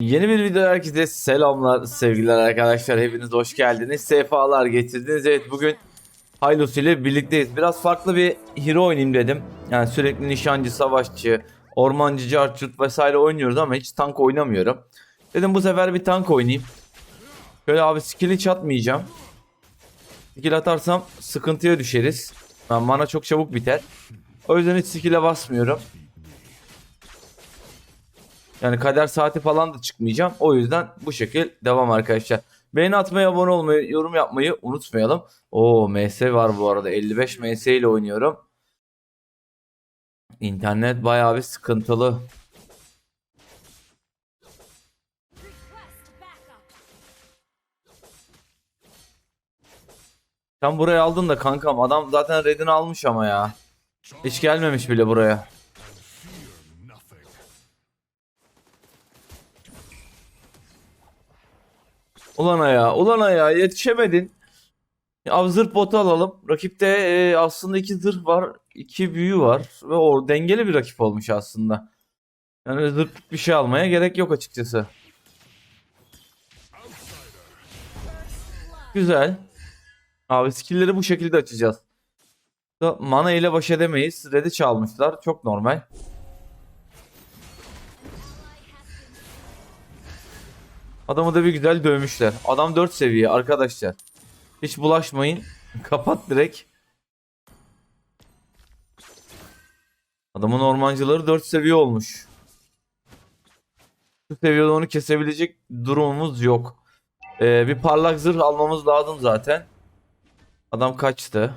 Yeni bir video herkese selamlar sevgiler arkadaşlar. Hepiniz hoş geldiniz. Sefalar getirdiniz. Evet bugün Hylos ile birlikteyiz. Biraz farklı bir hero oynayayım dedim. Yani sürekli nişancı savaşçı ormancı carçurt vesaire oynuyoruz ama hiç tank oynamıyorum. Dedim bu sefer bir tank oynayayım. Şöyle abi skill hiç atmayacağım. Skill atarsam sıkıntıya düşeriz. Yani mana çok çabuk biter. O yüzden hiç skill'e basmıyorum yani kader saati falan da çıkmayacağım. O yüzden bu şekil devam arkadaşlar. Beğeni atmayı, abone olmayı, yorum yapmayı unutmayalım. Oo MS var bu arada. 55 MS ile oynuyorum. İnternet bayağı bir sıkıntılı. Sen burayı aldın da kankam adam zaten redini almış ama ya. Hiç gelmemiş bile buraya. Ulan ayağa, ulan ayağa yetişemedin. Abi zırh botu alalım. Rakipte e, aslında iki zırh var, iki büyü var ve o dengeli bir rakip olmuş aslında. Yani zırh bir şey almaya gerek yok açıkçası. Güzel. Abi skill'leri bu şekilde açacağız. Mana ile baş edemeyiz. Red'i çalmışlar. Çok normal. Adamı da bir güzel dövmüşler. Adam 4 seviye arkadaşlar. Hiç bulaşmayın. Kapat direkt. Adamın ormancıları 4 seviye olmuş. Bu seviyede onu kesebilecek durumumuz yok. Ee, bir parlak zırh almamız lazım zaten. Adam kaçtı.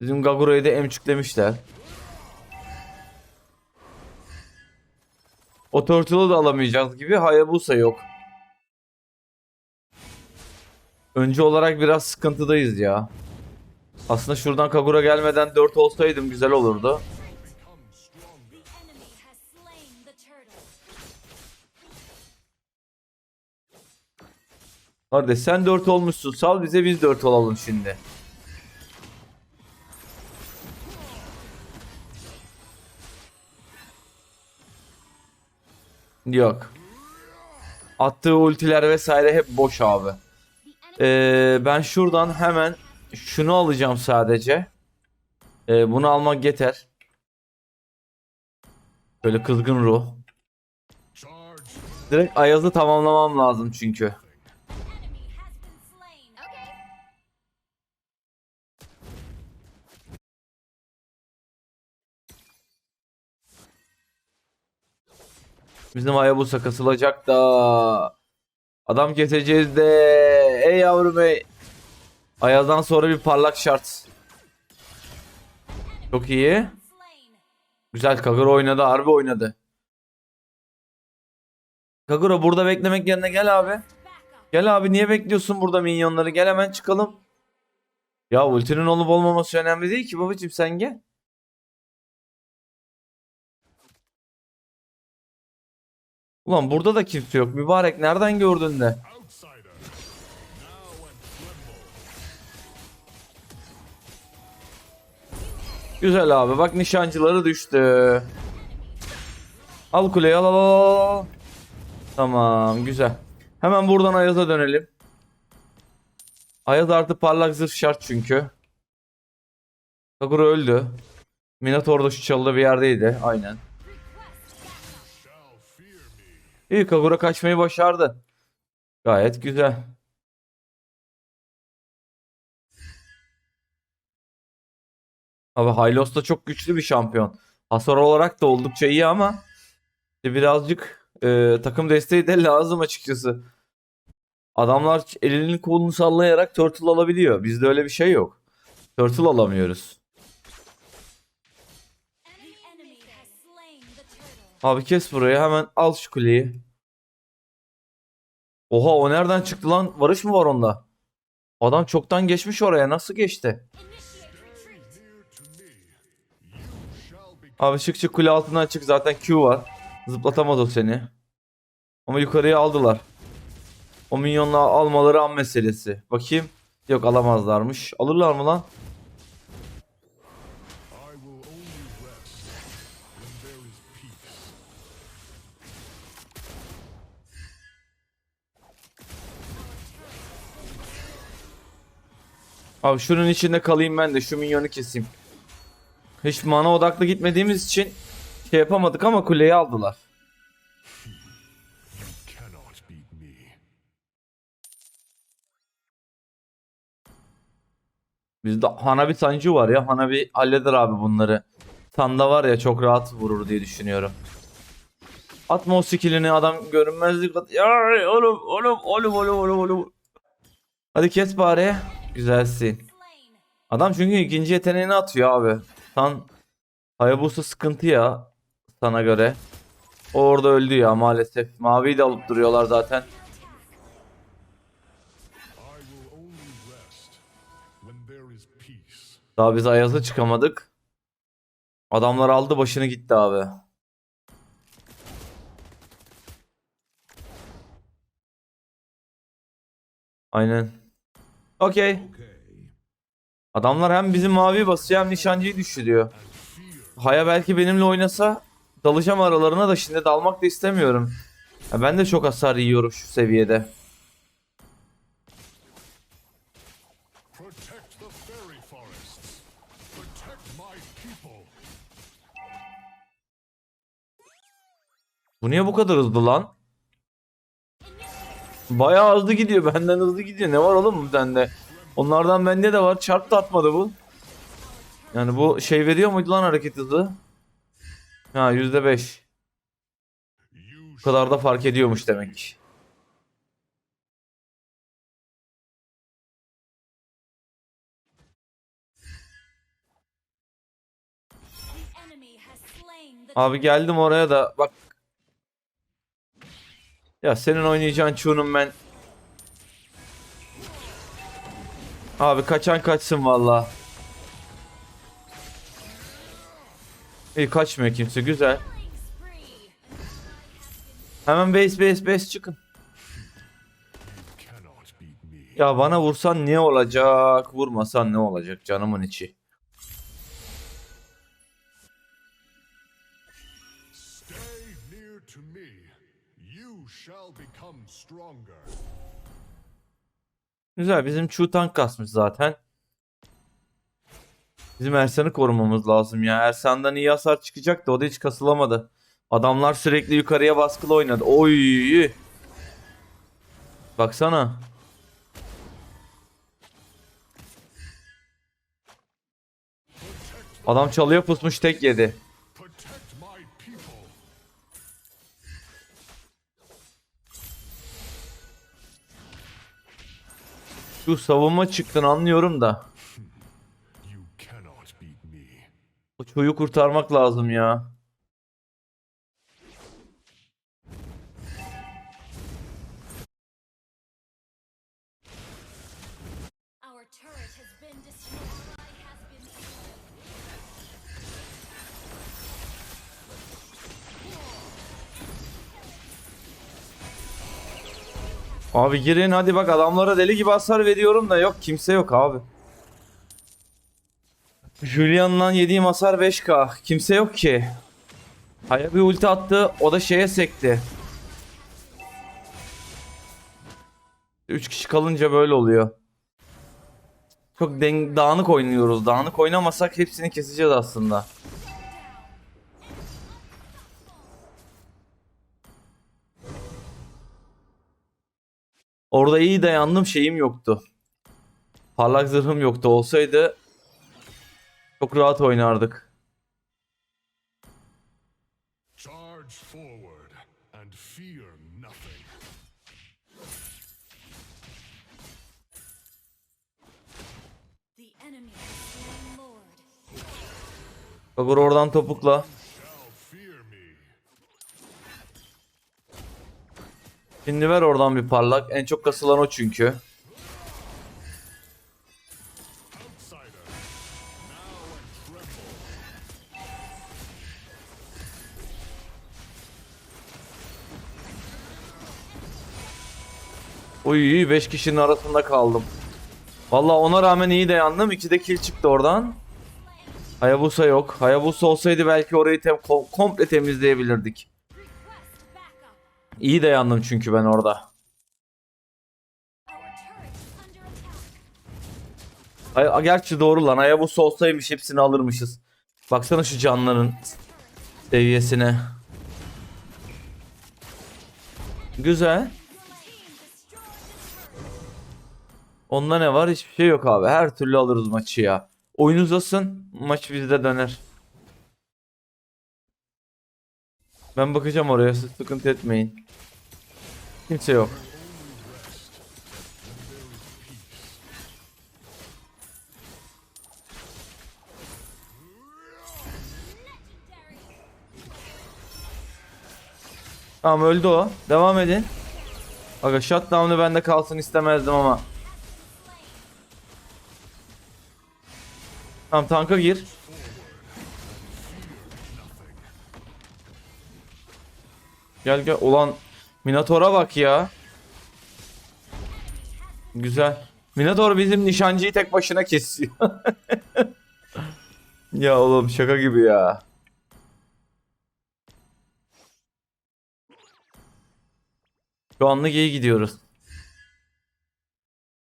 Bizim Gagura'yı da emçüklemişler. O Turtle'ı da alamayacağız gibi Hayabusa yok. Önce olarak biraz sıkıntıdayız ya. Aslında şuradan Kagura gelmeden 4 olsaydım güzel olurdu. Kardeş sen 4 olmuşsun. Sal bize biz 4 olalım şimdi. Yok. Attığı ultiler vesaire hep boş abi. Ee, ben şuradan hemen şunu alacağım sadece. Ee, bunu almak yeter. Böyle kızgın ruh. Direkt Ayaz'ı tamamlamam lazım çünkü. Bizim Hayabusa kasılacak da. Adam keseceğiz de. Ey yavrum ey. Ayaz'dan sonra bir parlak şart. Çok iyi. Güzel Kagura oynadı. Harbi oynadı. Kagura burada beklemek yerine gel abi. Gel abi niye bekliyorsun burada minyonları? Gel hemen çıkalım. Ya ultinin olup olmaması önemli değil ki babacım sen gel. Ulan burada da kimse yok. Mübarek nereden gördün de? Güzel abi bak nişancıları düştü. Al kuleyi al al al. Tamam güzel. Hemen buradan Ayaz'a dönelim. Ayaz artı parlak zırh şart çünkü. Kagura öldü. Minotaur da şu çalıda bir yerdeydi. Aynen. İyi Kagura kaçmayı başardı. Gayet güzel. Abi Hylos da çok güçlü bir şampiyon. Hasar olarak da oldukça iyi ama işte birazcık e, takım desteği de lazım açıkçası. Adamlar elinin kolunu sallayarak turtle alabiliyor. Bizde öyle bir şey yok. Turtle alamıyoruz. Abi kes burayı hemen al şu kuleyi. Oha o nereden çıktı lan? Varış mı var onda? Adam çoktan geçmiş oraya. Nasıl geçti? Abi çık çık kule altından çık. Zaten Q var. Zıplatamaz o seni. Ama yukarıya aldılar. O minyonla almaları an meselesi. Bakayım. Yok alamazlarmış. Alırlar mı lan? Abi şunun içinde kalayım ben de şu minyonu keseyim. Hiç mana odaklı gitmediğimiz için şey yapamadık ama kuleyi aldılar. Bizde Hanabi Sancu var ya. Hanabi halleder abi bunları. Sanda var ya çok rahat vurur diye düşünüyorum. Atma o skillini adam görünmezlik at. Ya oğlum oğlum oğlum oğlum oğlum oğlum. Hadi kes bari. Güzelsin. Adam çünkü ikinci yeteneğini atıyor abi. San Hayabusa sıkıntı ya sana göre. Orada öldü ya maalesef. Maviyi de alıp duruyorlar zaten. Daha biz Ayaz'a çıkamadık. Adamlar aldı başını gitti abi. Aynen. Okey. Adamlar hem bizim mavi basıyor hem nişancıyı düşürüyor. Haya belki benimle oynasa dalacağım aralarına da şimdi dalmak da istemiyorum. Ya ben de çok hasar yiyorum şu seviyede. Bu niye bu kadar hızlı lan? Bayağı hızlı gidiyor. Benden hızlı gidiyor. Ne var oğlum bende? Onlardan bende de var. Çarp da atmadı bu. Yani bu şey veriyor muydu lan hareket hızı? Ha %5. You Bu kadar da fark ediyormuş demek ki. Abi geldim oraya da bak. Ya senin oynayacağın çuğunum ben. Abi kaçan kaçsın valla. İyi kaçmıyor kimse güzel. Hemen base base base çıkın. Ya bana vursan ne olacak? Vurmasan ne olacak canımın içi. Güzel bizim Chu tank kasmış zaten. Bizim Ersan'ı korumamız lazım ya. Ersan'dan iyi hasar çıkacak da o da hiç kasılamadı. Adamlar sürekli yukarıya baskılı oynadı. Oy. Baksana. Adam çalıyor pusmuş tek yedi. Şu savunma çıktın anlıyorum da. O çocuğu kurtarmak lazım ya. Our turret has been destroyed. Abi girin hadi bak adamlara deli gibi hasar veriyorum da yok kimse yok abi. Julian'dan yediğim hasar 5k. Kimse yok ki. Haya bir ulti attı o da şeye sekti. 3 kişi kalınca böyle oluyor. Çok dağınık oynuyoruz. Dağınık oynamasak hepsini keseceğiz aslında. Orada iyi dayandım şeyim yoktu. Parlak zırhım yoktu. Olsaydı çok rahat oynardık. Charge forward and Şimdi ver oradan bir parlak. En çok kasılan o çünkü. Uy 5 kişinin arasında kaldım. Vallahi ona rağmen iyi dayandım. 2'de kill çıktı oradan. Hayabusa yok. Hayabusa olsaydı belki orayı tem- kom- komple temizleyebilirdik. İyi dayandım çünkü ben orada. Ay, gerçi doğru lan. Hayabusa olsaymış hepsini alırmışız. Baksana şu canların seviyesine. Güzel. Onda ne var? Hiçbir şey yok abi. Her türlü alırız maçı ya. Oyun uzasın. Maç bizde döner. Ben bakacağım oraya. Siz sıkıntı etmeyin. Kimse yok. Tamam öldü o. Devam edin. Aga shutdown'u bende kalsın istemezdim ama. Tamam tanka gir. Gel gel. Ulan Minotaur'a bak ya. Güzel. Minotaur bizim nişancıyı tek başına kesiyor. ya oğlum şaka gibi ya. Şu anlık iyi gidiyoruz.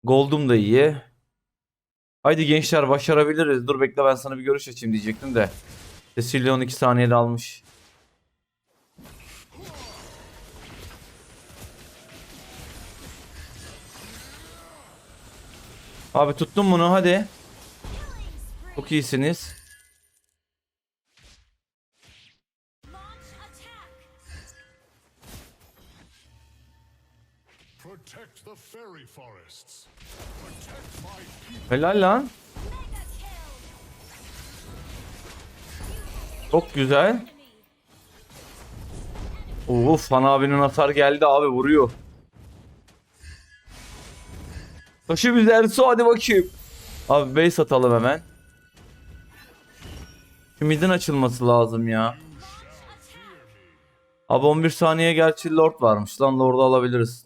Gold'um da iyi. Haydi gençler başarabiliriz. Dur bekle ben sana bir görüş açayım diyecektim de. Cecilia 12 saniyede almış. Abi tuttum bunu hadi. Çok iyisiniz. Helal lan. Çok güzel. Uf Han abinin hasar geldi abi vuruyor. Taşı biz Ersu hadi bakayım. Abi base atalım hemen. Şu midin açılması lazım ya. Abi 11 saniye gerçi Lord varmış lan Lord'u alabiliriz.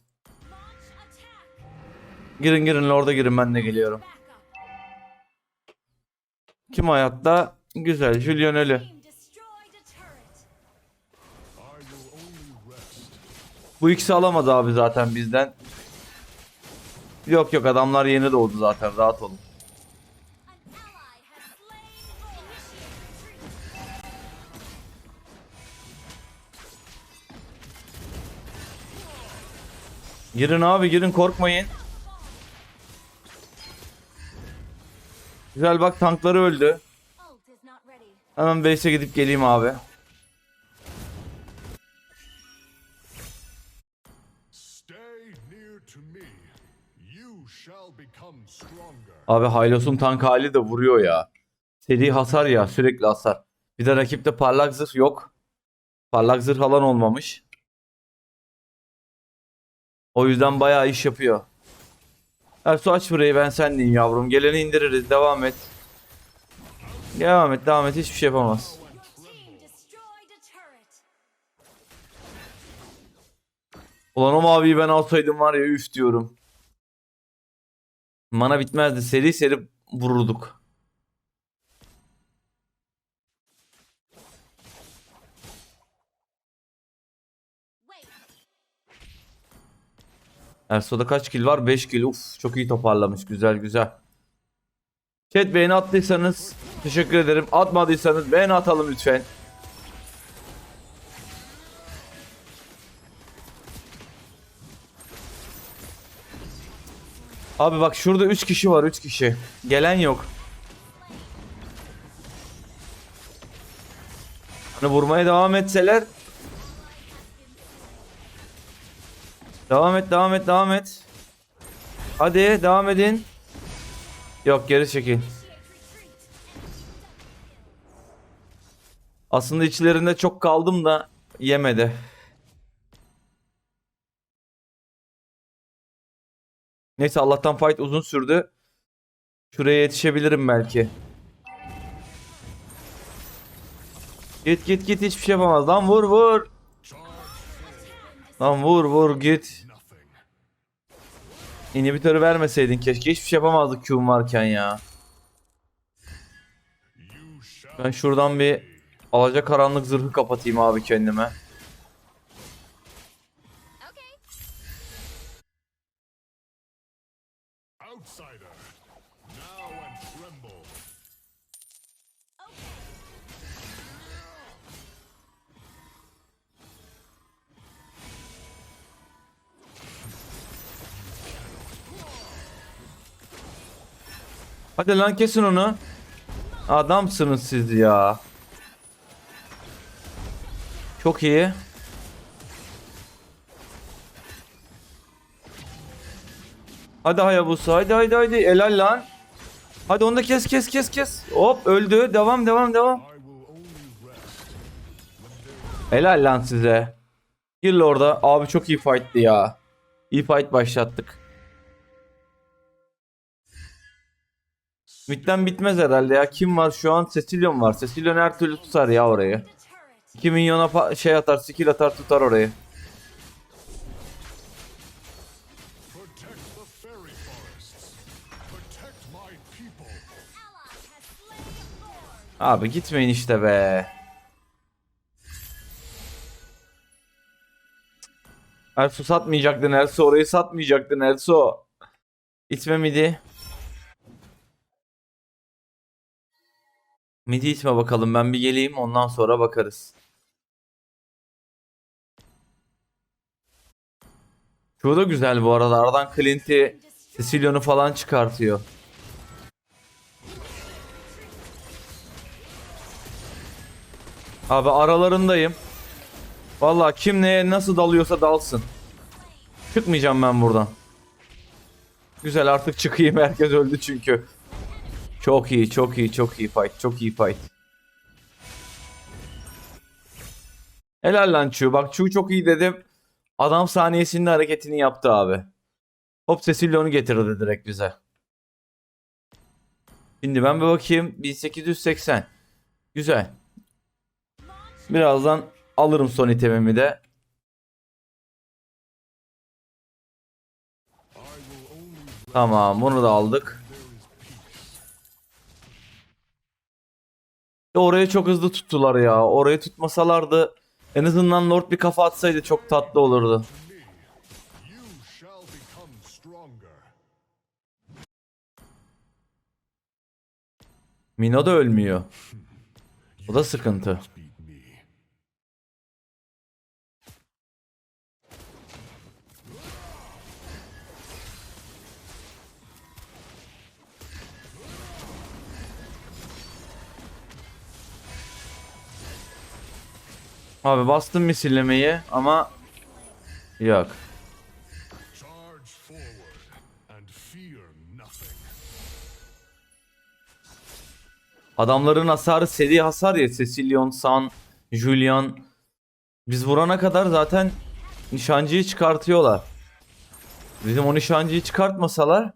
Girin girin Lord'a girin ben de geliyorum. Kim hayatta? Güzel Julian ölü. Bu ikisi alamadı abi zaten bizden. Yok yok adamlar yeni doğdu zaten rahat olun. Girin abi girin korkmayın. Güzel bak tankları öldü. Hemen base'e gidip geleyim abi. Abi Hylos'un tank hali de vuruyor ya. Seri hasar ya sürekli hasar. Bir de rakipte parlak zırh yok. Parlak zırh alan olmamış. O yüzden bayağı iş yapıyor. Ersu aç burayı ben sendeyim yavrum. Geleni indiririz devam et. Devam et devam et hiçbir şey yapamaz. Ulan o maviyi ben alsaydım var ya üf diyorum. Mana bitmezdi. Seri seri vururduk. Erso'da kaç kill var? 5 kill. Uf çok iyi toparlamış. Güzel güzel. Chat beğeni attıysanız teşekkür ederim. Atmadıysanız beğeni atalım lütfen. Abi bak şurada 3 kişi var 3 kişi. Gelen yok. Hani vurmaya devam etseler. Devam et devam et devam et. Hadi devam edin. Yok geri çekil. Aslında içlerinde çok kaldım da yemedi. Neyse Allah'tan fight uzun sürdü. Şuraya yetişebilirim belki. Git git git hiçbir şey yapamaz. Lan vur vur. Lan vur vur git. İnhibitörü vermeseydin keşke. Hiçbir şey yapamazdık Q'm varken ya. Ben şuradan bir alaca karanlık zırhı kapatayım abi kendime. Hadi lan kesin onu. Adamsınız siz ya. Çok iyi. Hadi Hayabusa hadi hadi hadi helal lan. Hadi onu da kes kes kes kes. Hop öldü. Devam devam devam. Helal lan size. Gir orada. Abi çok iyi fight'tı ya. İyi fight başlattık. Mid'den bitmez herhalde ya. Kim var şu an? Cecilion var. Cecilion her türlü tutar ya orayı. The turret. 2 milyona şey atar, skill atar tutar orayı. Abi gitmeyin işte be. Ersu satmayacaktın Ersu orayı satmayacaktın Ersu. İtme midi. Midi bakalım ben bir geleyim ondan sonra bakarız. Şu da güzel bu arada aradan Clint'i Sicilion'u falan çıkartıyor. Abi aralarındayım. Vallahi kim neye nasıl dalıyorsa dalsın. Çıkmayacağım ben buradan. Güzel artık çıkayım herkes öldü çünkü. Çok iyi çok iyi çok iyi fight çok iyi fight. Helal lan Chu. Bak Chu çok iyi dedim. Adam saniyesinde hareketini yaptı abi. Hop Cecilion'u getirdi direkt bize. Şimdi ben bir bakayım. 1880. Güzel. Birazdan alırım son itemimi de. Tamam bunu da aldık. Peace. Orayı çok hızlı tuttular ya. Orayı tutmasalardı en azından Lord bir kafa atsaydı çok tatlı olurdu. Mino da ölmüyor. O da sıkıntı. Abi bastım misillemeyi ama yok. Adamların hasarı seri hasar ya. Cecilion, San, Julian. Biz vurana kadar zaten nişancıyı çıkartıyorlar. Bizim o nişancıyı çıkartmasalar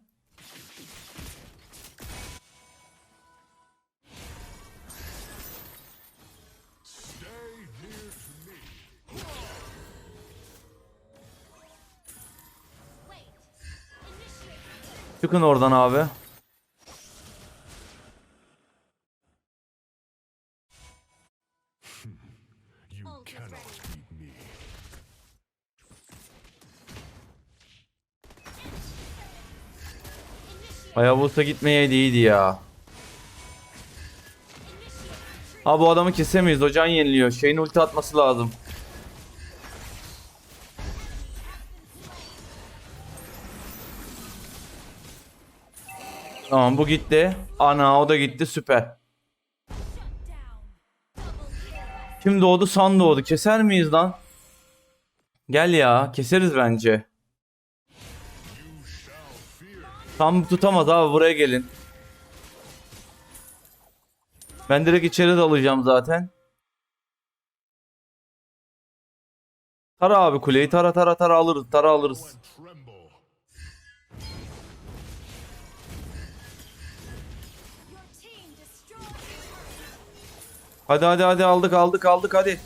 çıkın oradan abi. Hayabusa gitmeyeydi iyiydi ya. Ha bu adamı kesemeyiz. O can yeniliyor. Şeyin ulti atması lazım. Tamam bu gitti. Ana o da gitti süper. Kim doğdu? San doğdu. Keser miyiz lan? Gel ya. Keseriz bence. Tam tutamaz abi buraya gelin. Ben direkt içeri dalacağım zaten. Tara abi kuleyi tara tara tara alırız tara alırız. Hadi hadi hadi aldık aldık aldık hadi.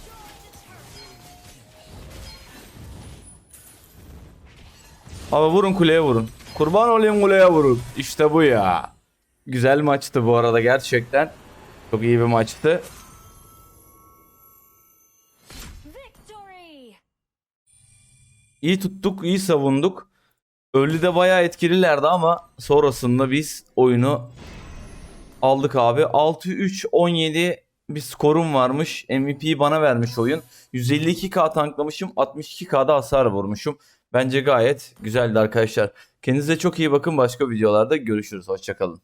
Abi vurun kuleye vurun. Kurban olayım kuleye vurun. İşte bu ya. Güzel maçtı bu arada gerçekten. Çok iyi bir maçtı. İyi tuttuk, iyi savunduk. Early'de bayağı etkililerdi ama sonrasında biz oyunu aldık abi. 6-3-17 bir skorum varmış. MVP'yi bana vermiş oyun. 152k tanklamışım. 62k'da hasar vurmuşum. Bence gayet güzeldi arkadaşlar. Kendinize çok iyi bakın. Başka videolarda görüşürüz. Hoşçakalın.